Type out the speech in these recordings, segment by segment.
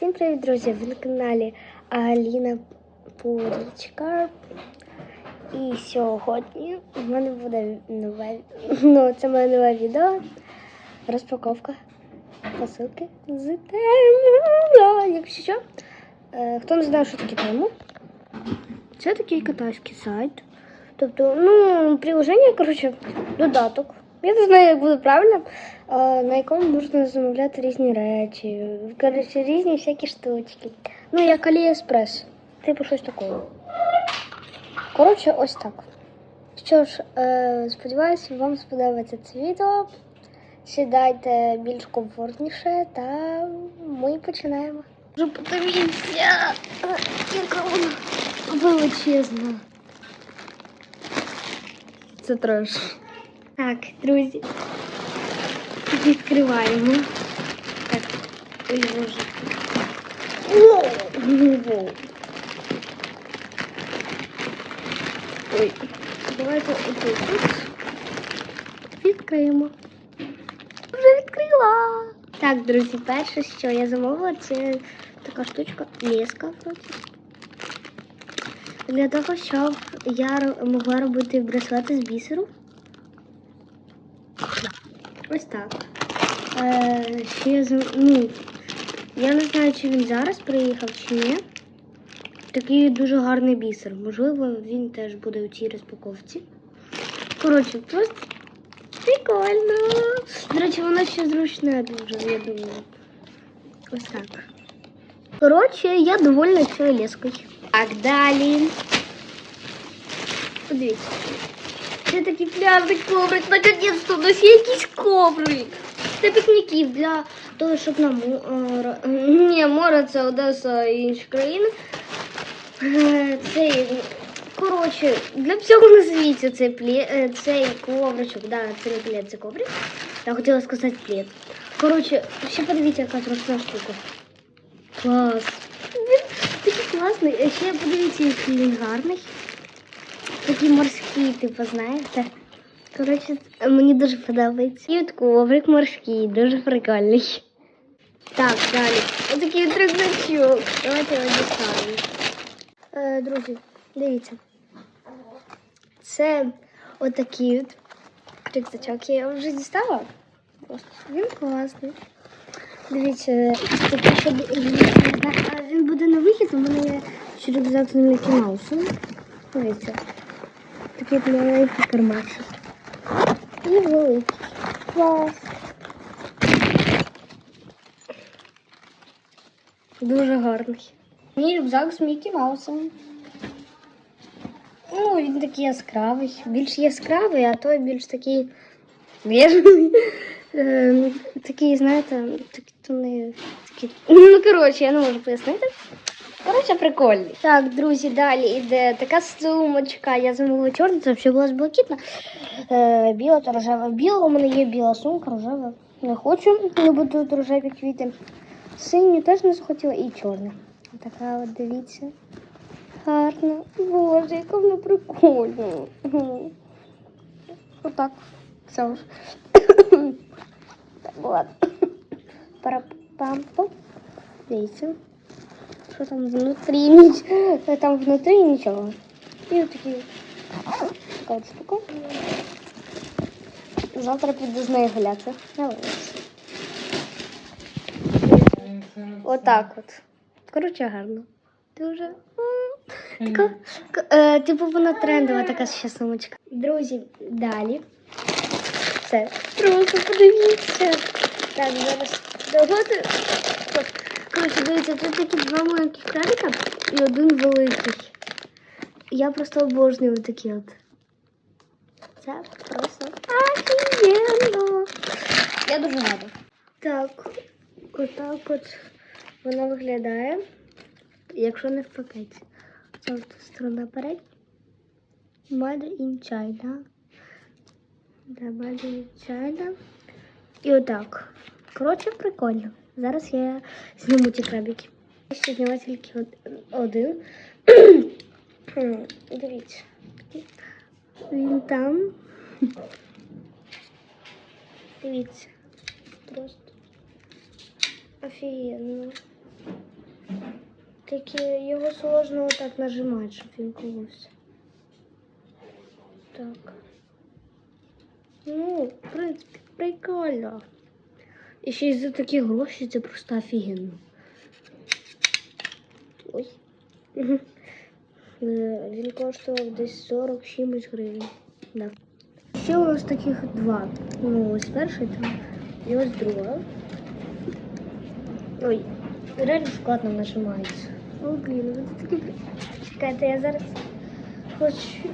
Всім привіт, друзі! Ви на каналі Аліна Порічка. І сьогодні в мене буде нове, ну, це моє нове відео. Розпаковка посилки з тему. Якщо що, е, хто не знає, що таке тему, це такий китайський сайт. Тобто, ну, приложення, коротше, додаток. Я не знаю, як буде правильно, на якому можна замовляти різні речі, коротше, різні всякі штучки. Ну, як Аліекспрес. Типу щось такого. Коротше, ось так. Що ж, е, сподіваюся, вам сподобається це відео. Сідайте більш комфортніше та ми починаємо. Вже подивіться, яка вона величезна. Це трош. Так, друзі. Відкриваємо. Так, ой, боже. Ой. Давайте отут відкриємо. Вже відкрила. Так, друзі, перше, що я замовила, це така штучка коротше. Для того, щоб я могла робити браслети з бісеру. Ось так. Е, ще ну, я не знаю, чи він зараз приїхав, чи ні. Такий дуже гарний бісер. Можливо, він теж буде у цій розпаковці. Коротше, просто прикольно. До речі, воно ще зручне дуже, я думаю. Ось так. Коротше, я довольна цією лескою. Так, далі. Подивіться. Це такий пляжний коврик. Наконець-то у нас є якийсь коврик. Для пікніків, для того, щоб на море. Ні, море це Одеса і інші країни. Е, Цей, коротше, для всього на світі цей, плє, е, цей ковричок, да, це не плед, це коврик. Я хотіла сказати плед. Коротше, ще подивіться, яка зручна штука. Клас. Він такий класний. Е, Ще подивіться, який він гарний. Такий морський, типу, знаєте. Коротше, мені дуже подобається. І от коврик морський, дуже прикольний. Так, далі. Отакий от рюкзачок. Давайте його дістанемо. Е, друзі, дивіться. Це отакий от рюкзачок. Я його вже дістала. Він класний. Дивіться, такий, він буде на вихід, у мене є рюкзак з Мікі Маусом. Дивіться. Такий маленький кармашок. І великий. Клас. Дуже гарний. Мій рюкзак з Мікі Маусом. Ну, він такий яскравий. Більш яскравий, а той більш такий бежевий. Ем, Такий, знаєте. Такі... Ну, коротше, я не можу пояснити. Коротше, прикольний. Так, друзі, далі йде така сумочка. Я замовила чорну, це ще була блакитна. Е, біла та рожева. Біла у мене є біла сумка, рожева. Не хочу, не буду рожеві квіти. Синю теж не захотіла і чорна. Така от дивіться. Гарна. Боже, яка вона прикольна. Отак. Все ж. Так, ладно. Парапампа. Дивіться. Що там внутрі? Ніч... Там внутрі нічого. І от такі така от штука. Завтра піду з нею гуляти. На вулиці. Отак от. Коротше, гарно. Дуже. Така, е, типу вона трендова така ще сумочка. Друзі, далі. Це просто подивіться. Так, зараз давати. Коротше, дивіться, тут такі два маленьких крабика і один великий. Я просто обожнюю такі от. Це просто офігенно. Я дуже рада. Так, отак от вона виглядає, якщо не в пакеті. Це от сторона передня. Made in China. Да, Made in China. І отак. Коротше, прикольно. Зараз я зніму ті крабики. Я ще зняла тільки од- один. Дивіться. Він там. Дивіться. Просто офігенно. Тільки його сложно отак нажимати, щоб він коловся. Так. Ну, в принципі, прикольно. І ще й за такі гроші це просто офігенно. Ой. Е, Він коштував десь 40 чимось гривень. Да. Ще у нас таких два. Ну, ось перший там і ось друга. Ой, реально складно нажимається. О, блін, ви такі. Чекайте, я зараз хочу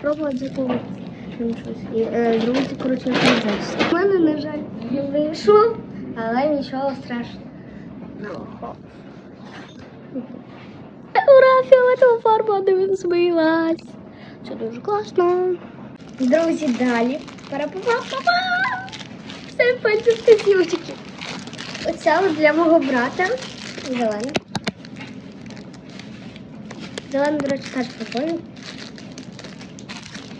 пробувати заколоти. Там щось. І, е, Зробити, коротше, організацію. У мене, на жаль, не вийшов, але нічого страшного. Ну. Ура, фіолетова фарба, він змилась. Це дуже класно. Друзі, далі. Пара-па-па-па-па. Все пальці вказівочки. Оця для мого брата. Зелена. Зелена, до речі, теж прикольно.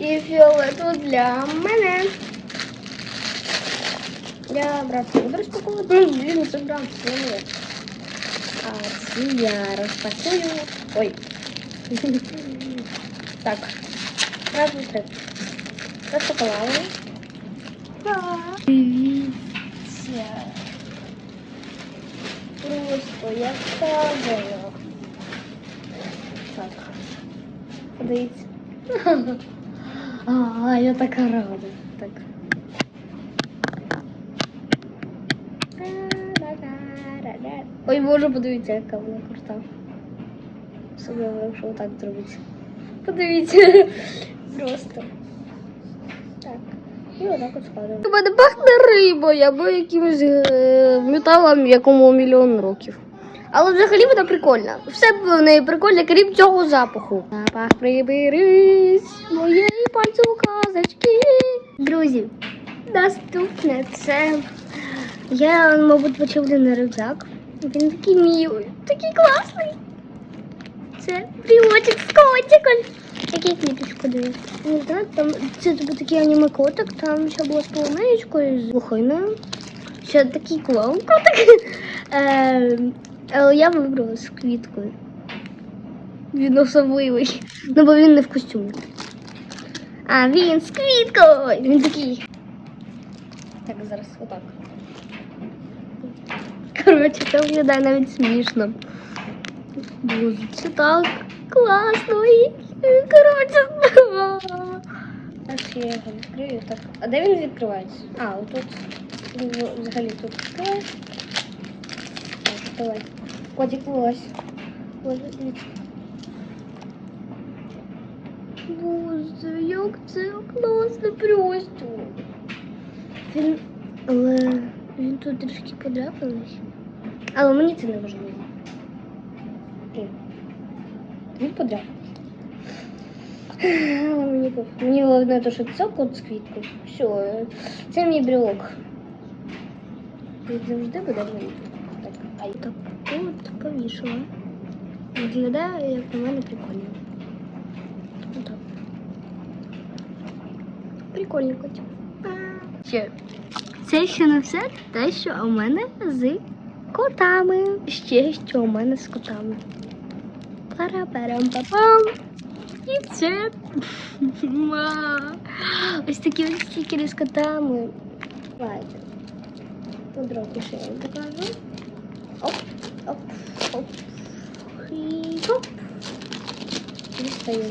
І фіолетово для мене. Я брата буду розпаковувати. Блін, це брат, це А ці я розпакую. Ой. Так. Раз, два, три. Розпакувала. Дивіться. Просто яка вона. Так. Подивіться. А, я така рада. Так. Ой, боже, подивіться, яка вона крута. Особливо, якщо отак зробити. Подивіться. Просто. Так. І отак от складемо. У мене пахне рибою або якимось е, металом, якому мільйон років. Але взагалі вона прикольна. Все в неї прикольне, крім цього запаху. Запах приберись моєї пальцюказочки. Друзі, наступне це. Я, мабуть, почав на рюкзак. Він такий милий, такий класний. Це брілочок з котиком. Який квіточку дивись. Не знаю, там це був такий аніме котик, там ще було з полуничкою, з лохиною. Ще такий клоун котик. Е, але я вибрала з квіткою. Він особливий. Ну, бо він не в костюмі. А він з квіткою. Він такий. Так, зараз отак. Коротше, це виглядає навіть смішно. Боже, це так класно. І, коротше. А я його відкрию. Так. А де він відкривається? А, отут. Взагалі тут відкривається. Так, давай. Котик вилазь. Боже. Як це класно просто. Він, але він тут трішки подряпаний. Але мені це не важливо. Він подряпаний. Мені. Мені головне те, що це кот з квіткою. Все, це мій брелок. Він завжди буде мені. Так, а я так от повішала. Виглядає, як на мене, прикольно. Отак. Прикольно котик. Ще. Це ще не все те, що у мене з котами. Ще що у мене з котами. Пара-парам-папам. І це. Ма. Ось такі ось стікери з котами. Давайте. Подробніше я вам покажу. Оп, оп. Дістаю.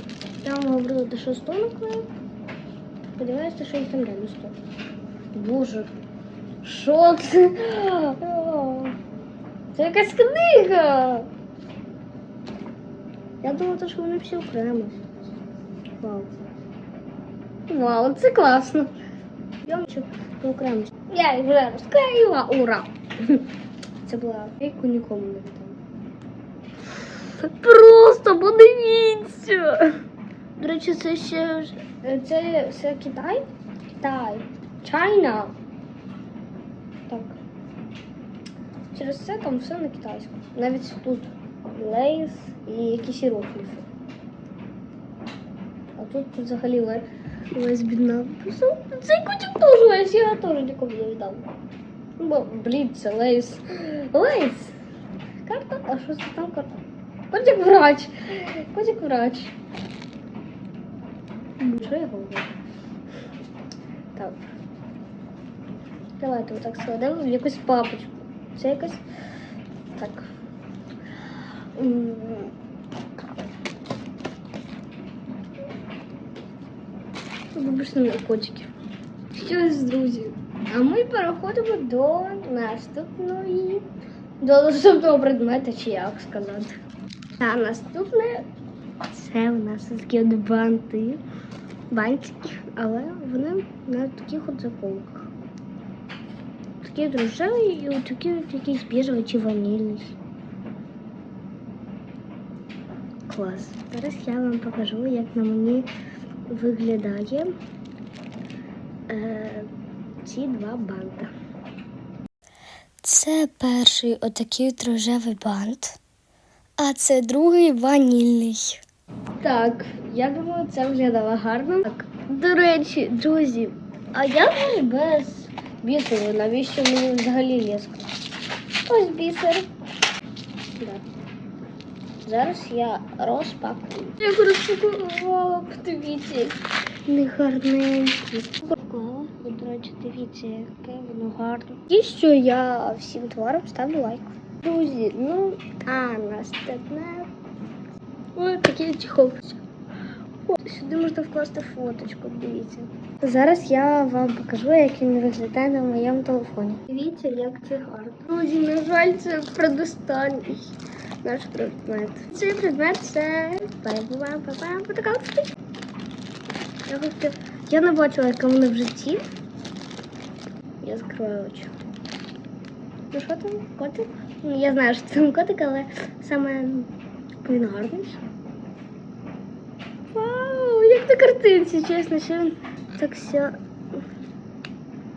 Я вам говорила, до що 100 наклею. Сподіваюся, що їх там реально 100. Боже. Що це? О, Це якась книга. Я думала, що вони всі окремо. Вау. Вау, це класно. Я хочу окремо. Я їх вже розклеїла. Ура! Це була фейку нікому не відомо. Просто подивіться. До речі, це ще це все Китай? Китай. Чайна. Так. Через це там все на китайському. Навіть тут лейс і якісь іерогліфи. А тут взагалі ле- лесь бідна. Цей котик теж лесь, я теж нікому не віддав. Ну, блін, це лейс. Лейс! Карта аж що це там кот? Котик врач. Котик врач. Що я говорю? Так. Давайте отак складемо в якусь папочку. Це якась. Так. Вибачте на котиків. Що ж, друзі? А ми переходимо до наступної. До наступного предмета, чи як сказати. А наступне це у нас такі от банти. Бантики, але вони на таких от заколках. Такі от рожеві і от такі от якийсь біжевий чи ванільний. Клас. Зараз я вам покажу, як на мені виглядає е, ці два банта. Це перший отакий от рожевий бант, а це другий ванільний. Так, я думаю, це виглядало гарно. Так, до речі, друзі, а ж без бісеру? Навіщо мені взагалі ліска? Ось бісер. Да. Зараз я розпакую. Як розпакувала, подивіться, не гарненький. До речі, дивіться, яке воно гарне. І що я всім товарам ставлю лайк. Друзі, ну, а наступне. Ось такий чехол. О, Сюди можна вкласти фоточку, дивіться. Зараз я вам покажу, як він виглядає на моєму телефоні. Дивіться, як це гарно. Друзі, на жаль, це предостанній наш предмет. Цей предмет це така. Я не бачила, яка вона в житті. Я закриваю очі. Ну що там, котик? Ну, я знаю, що там котик, але саме він гарний. Вау, як на картинці, чесно, що він так ся.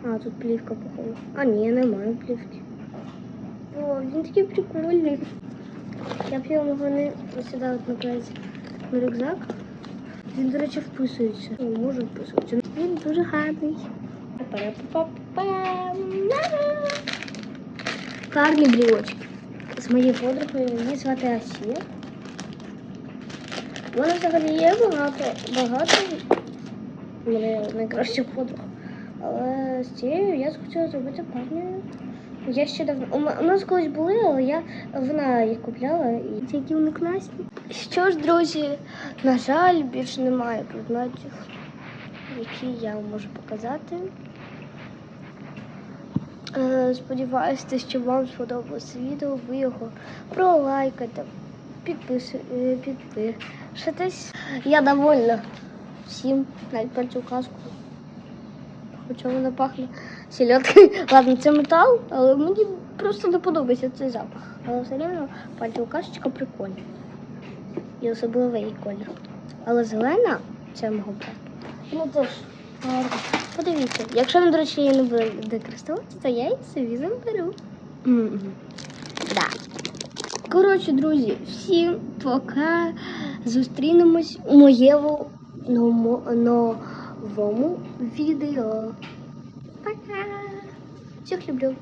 А, тут плівка походу. А, ні, немає плівки. О, він такий прикольний. Я б його могла не сюди от наклеїти на рюкзак. Він, до речі, вписується. О, може вписуватися. Він дуже гарний. Па-па-па-пам. На-на. Брілочки. З моєю подругою її звати Асія. У мене взагалі є багато, багато. У мене найкраща подруга. Але з цією я захотіла зробити партнерію. Я ще давно. У нас колись були, але я вона їх купляла і ці які вони класні. Що ж, друзі, на жаль, більше немає предметів, які я вам можу показати. Е, Сподіваюся, що вам сподобалося відео, ви його пролайкайте, е, підпишитесь. Я довольна всім, навіть про казку. Хоча вона пахне сільоткою. Ладно, це метал, але мені просто не подобається цей запах. Але все рівно пальчикашечка прикольна. І особливий колір. Але зелена це мого брата. Ну теж. Подивіться, якщо вам, до речі, її не буде користуватися, то я її собі заберу. Да. Коротше, друзі, всім пока. Зустрінемось у моєму новому відео. Пока. Всіх люблю.